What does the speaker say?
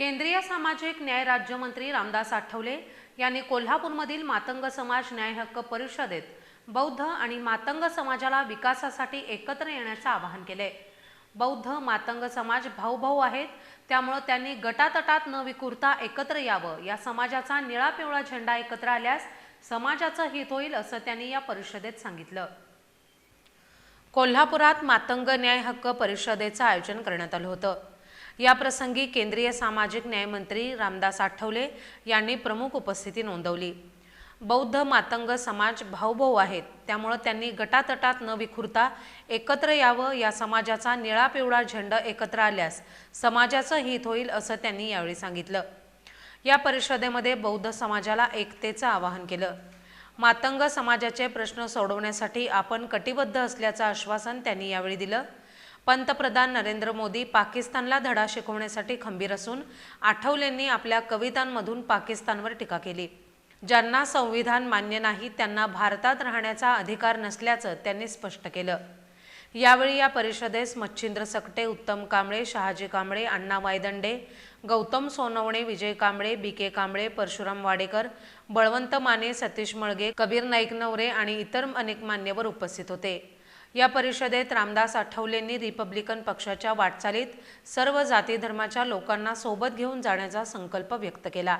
केंद्रीय सामाजिक न्याय राज्यमंत्री रामदास आठवले यांनी कोल्हापूरमधील मातंग समाज न्याय हक्क परिषदेत बौद्ध आणि मातंग समाजाला विकासासाठी एकत्र येण्याचं आवाहन केले बौद्ध मातंग समाज भाऊभाऊ आहेत त्यामुळं त्यांनी गटातटात न विकुरता एकत्र यावं या समाजाचा निळा पिवळा झेंडा एकत्र आल्यास समाजाचं हित होईल असं त्यांनी या परिषदेत सांगितलं. कोल्हापुरात मातंग न्याय हक्क परिषदेचं आयोजन करण्यात आलं होतं. या प्रसंगी केंद्रीय सामाजिक न्यायमंत्री रामदास आठवले यांनी प्रमुख उपस्थिती नोंदवली. बौद्ध मातंग समाज भाऊभाऊ आहेत. त्यामुळं त्यांनी गटातटात न विखुरता एकत्र यावं या समाजाचा निळा पिवळा झेंडा एकत्र आल्यास समाजाचं हित होईल असं त्यांनी यावेळी सांगितलं. या परिषदेमध्ये बौद्ध समाजाला एकतेचं आवाहन केलं. मातंग समाजाचे प्रश्न सोडवण्यासाठी आपण कटिबद्ध असल्याचं आश्वासन त्यांनी यावेळी दिलं. पंतप्रधान नरेंद्र मोदी पाकिस्तानला धडा शिकवण्यासाठी खंबीर असून आठवलेंनी आपल्या कवितांमधून पाकिस्तानवर टीका केली. ज्यांना संविधान मान्य नाही त्यांना भारतात राहण्याचा अधिकार नसल्याचं त्यांनी स्पष्ट केलं. यावेळी या परिषदेस मच्छिंद्र सकटे उत्तम कांबळे शहाजी कांबळे अण्णा वायदंडे गौतम सोनवणे विजय कांबळे बी के कांबळे परशुराम वाडेकर बळवंत माने सतीश मळगे कबीर नाईक नवरे आणि इतर अनेक मान्यवर उपस्थित होते. या परिषदेत रामदास आठवलेंनी रिपब्लिकन पक्षाच्या वाटचालीत सर्व जाती धर्माच्या लोकांना सोबत घेऊन जाण्याचा संकल्प व्यक्त केला.